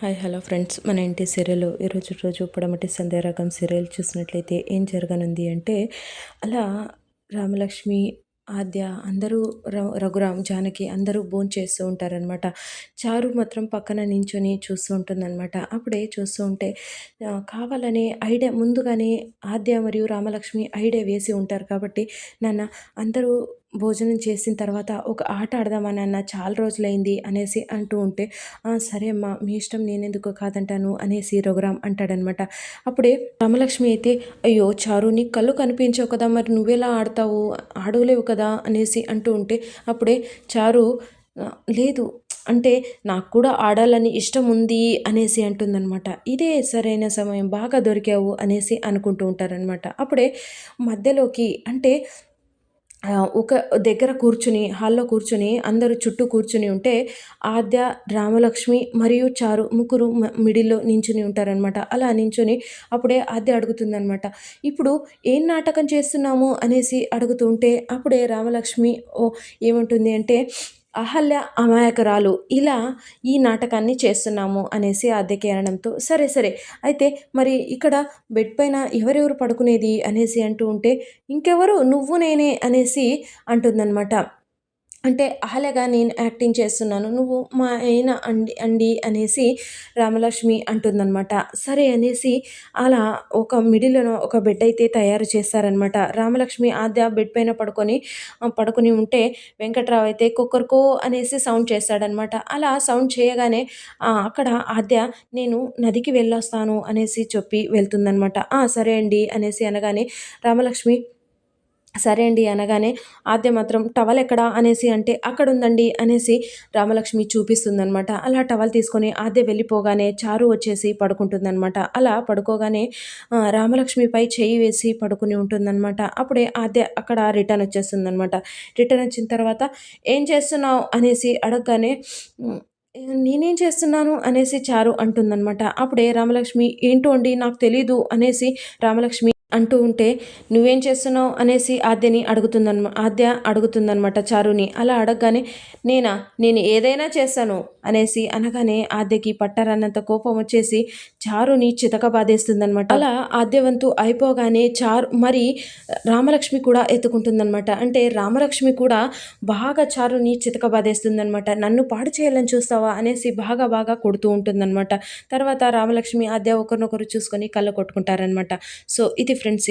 Hi hello friends. మన ఇంటి serial ఈరోజు రోజు సందే సంధ్యారాగం సీరియల్ చూసినట్లయితే ఏం జరగనుంది అంటే అలా రామలక్ష్మి ఆద్య అందరూ ర- రఘురామ్ జానకి అందరూ భోంచేస్తూ చేస్తూ ఉంటారనమాట చారు మాత్రం పక్కన నించొని చూస్తూ ఉంటుందన్నమాట. అప్పుడే చూస్తూ ఉంటే కావాలనే ఐడియా ముందుగానే ఆద్య మరియు రామలక్ష్మి ఐడియా వేసి ఉంటారు కాబట్టి నాన్న అందరూ భోజనం చేసిన తర్వాత ఒక ఆట ఆడదామా నాన్న చాలా రోజులైంది అనేసి అంటూ ఉంటే సరే అమ్మా మీ ఇష్టం నేనెందుకు కాదంటాను అనేసి రఘురామ్ అంటాడనమాట. అప్పుడే రామలక్ష్మి అయితే అయ్యో చారు నీ కళ్ళు కనిపించవు కదా మరి నువ్వెలా ఆడతావు? ఆడలేవు కదా? అనేసి అంటూ ఉంటే అప్పుడే చారు లేదు అంటే నాకు కూడా ఆడాలని ఇష్టం ఉంది అనేసి అంటుందన్నమాట ఇదే సరైన సమయం బాగా దొరికావు అనేసి అనుకుంటూ ఉంటారనమాట. అప్పుడే మధ్యలోకి అంటే ఒక దగ్గర కూర్చుని హాల్లో కూర్చుని అందరూ చుట్టూ కూర్చుని ఉంటే ఆద్య రామలక్ష్మి మరియు చారు ముగ్గురు మిడిల్లో నించుని ఉంటారనమాట అలా నించుని అప్పుడే ఆద్య అడుగుతుందనమాట ఇప్పుడు ఏం నాటకం చేస్తున్నాము? అనేసి అడుగుతుంటే అప్పుడే రామలక్ష్మి ఓ ఏమంటుంది అంటే అహల్య అమాయకురాలు ఇలా ఈ నాటకాన్ని చేస్తున్నాము అనేసి అద్దెకి అనడంతో సరే సరే అయితే మరి ఇక్కడ బెడ్ పైన ఎవరెవరు పడుకునేది అనేసి అంటూ ఉంటే ఇంకెవరు నువ్వు నేనే అనేసి అంటుందన్నమాట. అంటే అహలగా నేను యాక్టింగ్ చేస్తున్నాను. నువ్వు మా ఆయన అండి అండి అనేసి రామలక్ష్మి అంటుందన్నమాట. సరే అనేసి అలా ఒక మిడిల్లో ఒక బెడ్ అయితే తయారు చేస్తారనమాట రామలక్ష్మి ఆద్య బెడ్ పైన పడుకొని పడుకొని ఉంటే వెంకట్రావు అయితే కుక్కర్కో అనేసి సౌండ్ చేస్తాడనమాట అలా సౌండ్ చేయగానే అక్కడ ఆద్య నేను నదికి వెళ్ళొస్తాను అనేసి చెప్పి వెళ్తుందనమాట సరే అండి అనేసి అనగానే రామలక్ష్మి సరే అండి అనగానే ఆద్య మాత్రం టవల్ ఎక్కడా? అనేసి అంటే అక్కడ ఉందండి అనేసి రామలక్ష్మి చూపిస్తుందనమాట అలా టవల్ తీసుకొని ఆద్య వెళ్ళిపోగానే చారు వచ్చేసి పడుకుంటుందనమాట అలా పడుకోగానే రామలక్ష్మిపై చేయి వేసి పడుకుని ఉంటుందన్నమాట. అప్పుడే ఆద్య అక్కడ రిటర్న్ వచ్చేస్తుందనమాట రిటర్న్ వచ్చిన తర్వాత ఏం చేస్తున్నావు? అనేసి అడగగానే నేనేం చేస్తున్నాను? అనేసి చారు అంటుందన్నమాట. అప్పుడే రామలక్ష్మి ఏంటో అండి నాకు తెలీదు అనేసి రామలక్ష్మి అంటూ ఉంటే నువ్వేం చేస్తున్నావు? అనేసి ఆద్యని అడుగుతుందన్నమా ఆద్య అడుగుతుందనమాట చారుని అలా అడగగానే నేనా? నేను ఏదైనా చేస్తాను. అనేసి అనగానే ఆద్యకి పట్టరన్నంత కోపం వచ్చేసి చారుని చితక బాధేస్తుందనమాట. అలా ఆద్యవంతు అయిపోగానే చారు మరి రామలక్ష్మి కూడా ఎత్తుకుంటుందనమాట. అంటే రామలక్ష్మి కూడా బాగా చారుని చితక బాధేస్తుందనమాట. నన్ను పాడు చేయాలని చూస్తావా? అనేసి బాగా బాగా కొడుతూ ఉంటుందన్నమాట తర్వాత రామలక్ష్మి ఆద్య ఒకరినొకరు చూసుకొని కళ్ళ కొట్టుకుంటారనమాట. సో ఇది ఫ్రెండ్స్